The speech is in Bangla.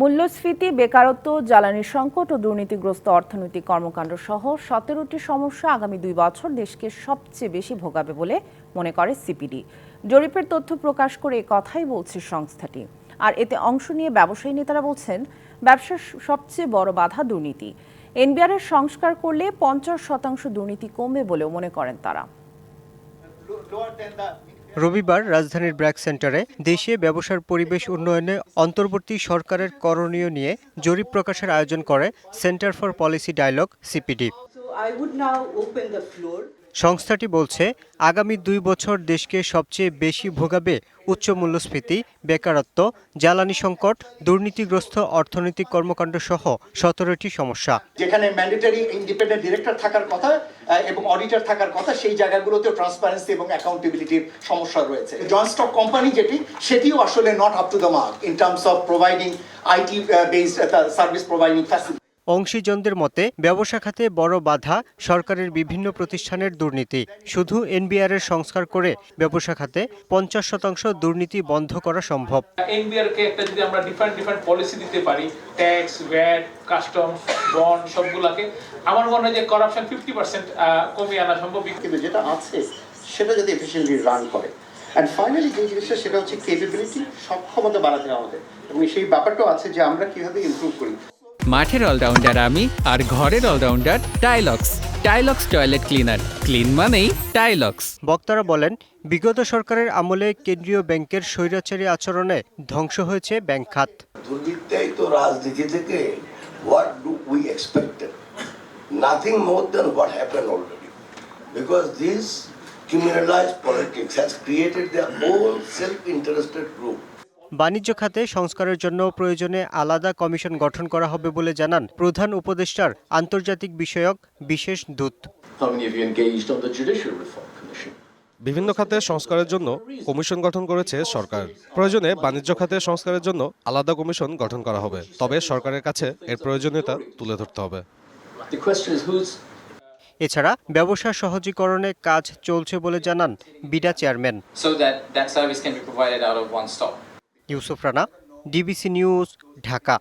মূল্যস্ফীতি, বেকারত্ব, জ্বালানি সংকট ও দুর্নীতিগ্রস্ত অর্থনৈতিক কর্মকাণ্ড সহ সতেরোটি সমস্যা আগামী দুই বছর দেশকে সবচেয়ে বেশি ভোগাবে বলে মনে করে সিপিডি। জরিপের তথ্য প্রকাশ করে কথাই বলছে সংস্থাটি। আর এতে অংশ নিয়ে ব্যবসায়ী নেতারা বলছেন, ব্যবসার সবচেয়ে বড় বাধা দুর্নীতি। এনবিআর এর সংস্কার করলে পঞ্চাশ শতাংশ দুর্নীতি কমবে বলেও মনে করেন তারা। রবিবার রাজধানীর ব্র্যাক সেন্টারে দেশে ব্যবসার পরিবেশ উন্নয়নে অন্তর্বর্তী সরকারের করণীয় নিয়ে জরিপ প্রকাশের আয়োজন করে centre for policy dialogue, CPD. সংস্থাটি বলছে, আগামী দুই বছর দেশকে সবচেয়ে বেশি ভোগাবে উচ্চ মূল্যস্ফীতি, বেকারত্ব, জ্বালানি সংকট, দুর্নীতিগ্রস্ত অর্থনৈতিক কর্মকাণ্ড সহ সতেরোটি সমস্যা। যেখানে ম্যান্ডেটরি ইন্ডিপেন্ডেন্ট ডিরেক্টর থাকার কথা এবং অডিটর থাকার কথা, সেই জায়গাগুলোতেও ট্রান্সপারেন্সি এবং অ্যাকাউন্টেবিলিটির সমস্যা রয়েছে। জয়েন্ট স্টক কোম্পানি যেটি, সেটিও আসলে not up to the mark in terms of providing IT based service providing facility অংশীজনদের মতে ব্যবসা খাতে বড় বাধা সরকারের বিভিন্ন প্রতিষ্ঠানের দুর্নীতি। শুধু এনবিআর এর সংস্কার করে ব্যবসা খাতে পঞ্চাশ শতাংশ দুর্নীতি বন্ধ করা সম্ভব। এনবিআর কে একটা যদি আমরা ডিফারেন্ট ডিফারেন্ট পলিসি দিতে পারি ট্যাক্স ভ্যাট কাস্টম বন্ড সবগুলাকে আমার মনে হয় যে করাপশন ফিফটি পার্সেন্ট কমিয়ে আনা সম্ভব। কিন্তু যেটা আছে সেটা যদি এফিসিয়েন্টলি রান করে। অ্যান্ড ফাইনালি যে জিনিসটা সেটা হচ্ছে কেপেবিলিটি সক্ষমতা বাড়াতে হবে। আমাদের এবং সেই ব্যাপারটাও আছে যে আমরা কীভাবে ইমপ্রুভ করি। মাঠের অলরাউন্ডার আমি আর ঘরের allrounder Tilex Tilex toilet cleaner. Clean মানেই টাইলক্স বক্তারা বলেন বিগত সরকারের আমলে কেন্দ্রীয় ব্যাংকের স্বৈরাচারী আচরণে ধ্বংস হয়েছে ব্যাংক খাত। দুর্বৃত্তাই তো রাজনীতি থেকে what do we expected nothing more than what happen already because this criminalized politics has created their own self-interested group. বাণিজ্য খাতে সংস্কারের জন্য প্রয়োজনে আলাদা কমিশন গঠন করা হবে বলে জানান প্রধান উপদেষ্টার আন্তর্জাতিক বিষয়ক বিশেষ দূত? বিভিন্ন খাতে সংস্কারের জন্য কমিশন গঠন করেছে সরকার। প্রয়োজনে বাণিজ্য খাতে সংস্কারের জন্য আলাদা কমিশন গঠন করা হবে। তবে সরকারের কাছে এর প্রয়োজনীয়তা তুলে ধরতে হবে। এছাড়া ব্যবসা সহজীকরণে কাজ চলছে বলে জানান BIDA chairman. Yusuf Rana DBC news Dhaka